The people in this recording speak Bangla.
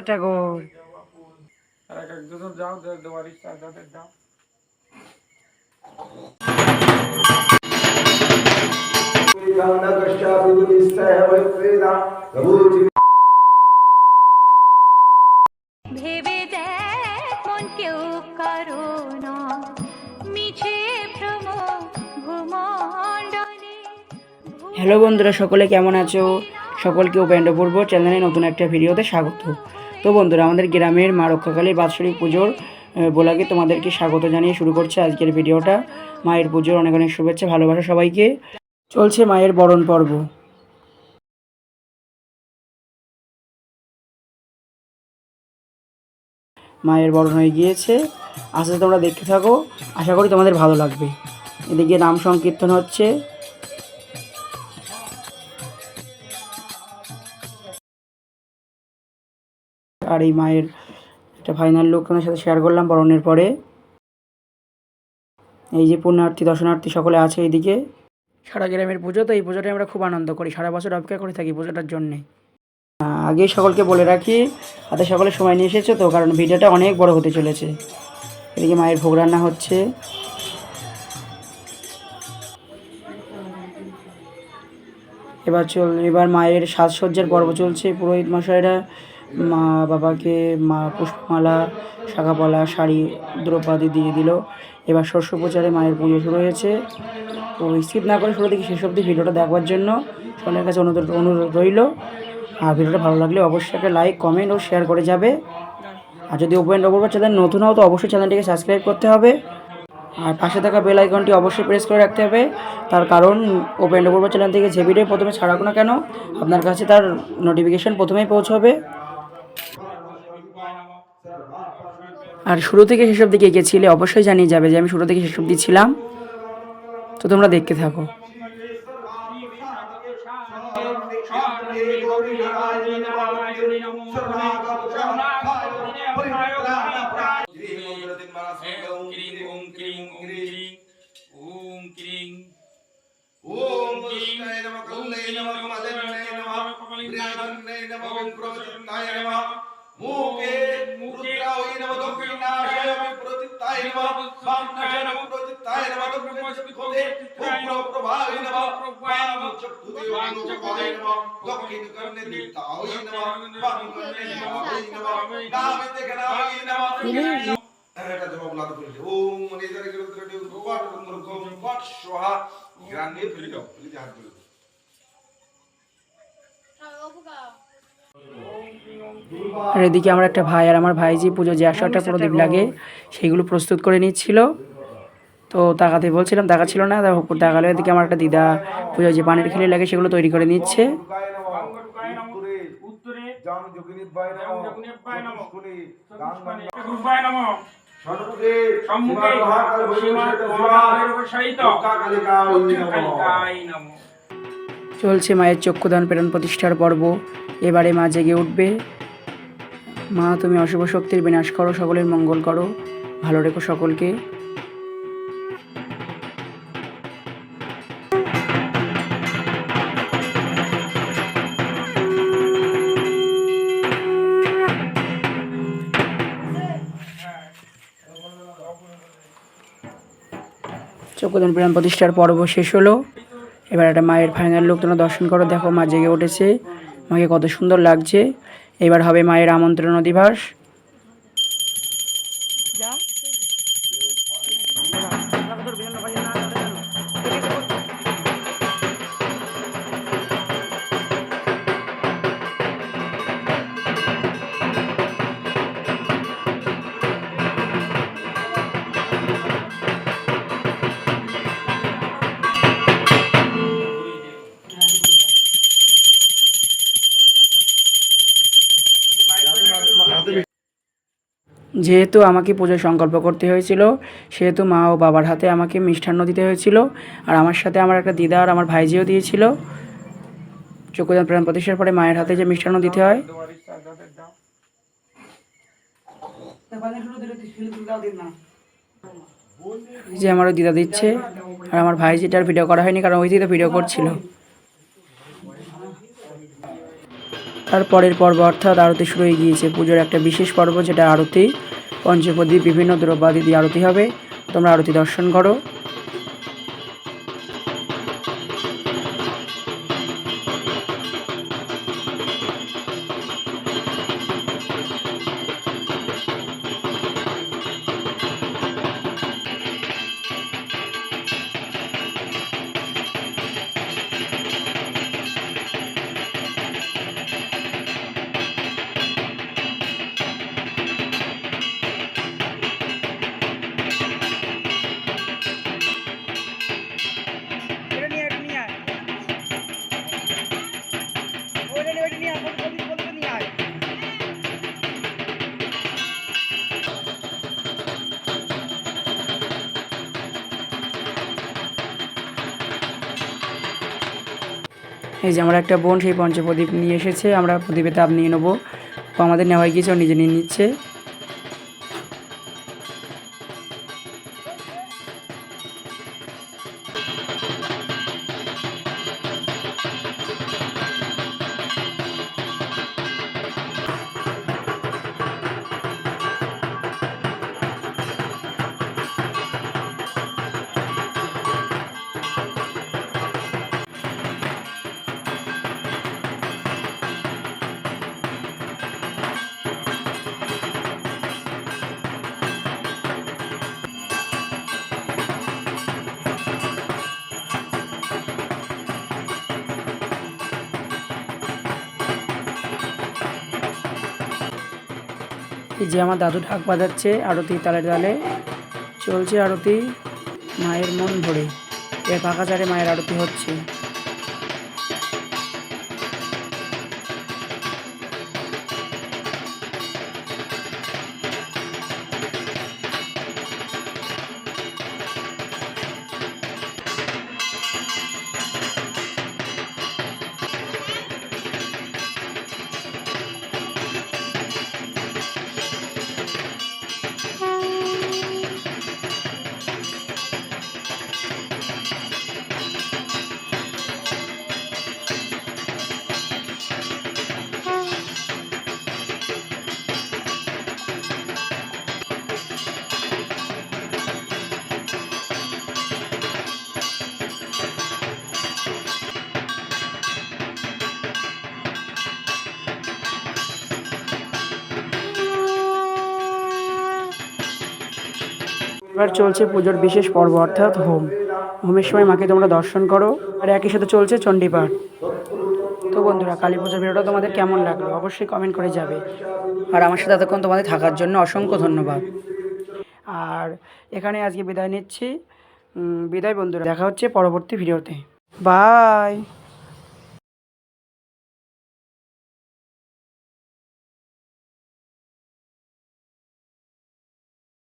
ঠাকুর যাও দেওয়ার ইচ্ছা যাদের যাও ভেবে দেখ মন কেউ করো না। মিছে ভ্রম হ্যালো বন্ধুরা সকলে কেমন আছো? সকলকে উপেন্দ্র পূর্ব চ্যানেলে নতুন একটা ভিডিওতে স্বাগত। তো বন্ধুরা, আমাদের গ্রামের মা রক্ষাকালীর বাৎসরিক পুজোর বলাকে তোমাদেরকে স্বাগত জানিয়ে শুরু করছে আজকের ভিডিওটা। মায়ের পুজোর অনেক অনেক শুভেচ্ছা, ভালোবাসা সবাইকে। চলছে মায়ের বরণ পর্ব। মায়ের বরণ হয়ে গিয়েছে। আস্তে তোমরা দেখতে থাকো। আশা করি তোমাদের ভালো লাগবে। এদিকে নাম সংকীর্তন হচ্ছে। আর এই মায়ের একটা ফাইনাল লুক তোমাদের সাথে শেয়ার করলাম বরণের পরে। এই যে পুণ্যার্থী দর্শনার্থী সকলে আছে এইদিকে। সারা গ্রামের পুজো তো এই পুজোটাই আমরা খুব আনন্দ করি সারা বছর অপেক্ষা করে থাকি পুজোটার জন্যে। আগেই সকলকে বলে রাখি হাতে সকলে সময় নিয়ে এসেছ তো কারণ ভিডিওটা অনেক বড় হতে চলেছে। এদিকে মায়ের ভোগ রান্না হচ্ছে। এবার চল এবার মায়ের সাজসজ্জার পর্ব চলছে পুরোহিত মশাইরা মা বাবাকে মা পুষ্পমালা, শাখাপলা, শাড়ি, দ্রৌপদী দিয়ে দিল। এবার শস্য প্রচারে মায়ের পুজো শুরু হয়েছে। তো স্কিপ না করে শুরু থেকে শেষ অবধি ভিডিওটা দেখবার জন্য। সকলের কাছে অনুরোধ অনুরোধ রইল। আর ভিডিওটা ভালো লাগলে অবশ্যই একটা লাইক কমেন্ট ও শেয়ার করে যাবে। আর যদি ওপেন ওপর চ্যানেল নতুন হও তো অবশ্যই চ্যানেলটিকে সাবস্ক্রাইব করতে হবে। আর পাশে থাকা বেল আইকনটি অবশ্যই প্রেস করে রাখতে হবে। তার কারণ ওপেন ওপর চ্যানেল থেকে যে ভিডিও প্রথমে ছাড়াক না কেন, আপনার কাছে তার নোটিফিকেশন প্রথমেই পৌঁছবে। আর শুরু থেকে শেষ অবধি কে কে অবশ্যই জানিয়ে যাবে যে আমি শুরু থেকে অবধি ছিলাম তো তোমরা দেখতে থাকো বিপ্রচিত্তায় নমঃ মুখে মুদ্রায় নমঃ দক্ষিণাশায় বিপ্রচিত্তায় নমঃ বামনাশায় নমঃ প্রচিত্তায় নমঃ দক্ষিণে উগ্র প্রভায় নমঃ বাম চক্ষুদেবায় নমঃ দক্ষিণ কর্ণে দিতায় নমঃ বাম কর্ণে নমঃ নামে দেখনায় নমঃ এটা জবাব লাগা তুলছে ওম মনিদারে গরুদ্রটি ভগবান মৃগম পট সোহা। গ্রান নিয়ে ফেলে দাও ফেলে দিয়ে হাত ধরে আর এদিকে আমার একটা ভাই আর আমার ভাইজি পুজো যে একশো একটা প্রদীপ লাগে সেগুলো প্রস্তুত করে নিচ্ছিল। তো তাকাতে বলছিলাম তাকা ছিল না তারপর তাকালো এদিকে আমার একটা দিদা পুজো যে পানির খেলে লাগে সেগুলো তৈরি করে নিচ্ছে। সম্মুখে চলছে মায়ের চক্ষুদান প্রেরণ প্রতিষ্ঠার পর্ব। এবারে মা জেগে উঠবে। মা, তুমি অশুভ শক্তির বিনাশ করো, সকলের মঙ্গল করো। ভালো রেখো সকলকে। চক্ষুদান প্রেরণ প্রতিষ্ঠার পর্ব শেষ হলো। এবার একটা মায়ের ফাইনাল লোক তোমরা দর্শন করো, দেখো মা জেগে উঠেছে। মাকে কত সুন্দর লাগছে। এবার হবে মায়ের আমন্ত্রণ অধিবাস। যেহেতু আমাকে পুজোর সংকল্প করতে হয়েছিল, সেহেতু মা ও বাবার হাতে আমাকে মিষ্টান্ন দিতে হয়েছিল, আর আমার সাথে আমার একটা দিদা আর আমার ভাইজিও দিয়েছিল। চক্ষুদান প্রাণ প্রতিষ্ঠার পরে মায়ের হাতে যে মিষ্টান্ন দিতে হয়। যে আমার দিদা দিচ্ছে, আর আমার ভাইজিটার ভিডিও করা হয়নি, কারণ ওই দিদা ভিডিও করছিল। তারপরের পর্ব অর্থাৎ আরতি শুরু হয়ে গিয়েছে। পুজোর একটা বিশেষ পর্ব, যেটা আরতি। পঞ্চপদী বিভিন্ন দ্রব্যাদি দিয়ে আরতি হবে। তোমরা আরতি দর্শন করো। এই যে আমার একটা বোন সেই পঞ্চপ্রদীপ নিয়ে এসেছে, আমরা প্রদীপে তাপ নিয়ে নেব। আমাদের নেওয়াই গিয়েছে নিজে নিয়ে নিচ্ছে। এই যে আমার দাদু ঢাক বাজাচ্ছে, আরতি তালে তালে চলছে আরতি, মায়ের মন ভরে। এর ফাঁকা চারে মায়ের আরতি হচ্ছে। এবার চলছে পুজোর বিশেষ পর্ব, অর্থাৎ হোম। হোমের সময় মাকে তোমরা দর্শন করো, আর একই সাথে চলছে চণ্ডীপাঠ। তো বন্ধুরা, কালী পুজোর ভিডিওটা তোমাদের কেমন লাগল? অবশ্যই কমেন্ট করে যাবে। আর আমার সাথে এতক্ষণ তোমাদের থাকার জন্য অসংখ্য ধন্যবাদ। আর এখানে আজকে বিদায় নিচ্ছি। বিদায় বন্ধুরা, দেখা হচ্ছে পরবর্তী ভিডিওতে। বাই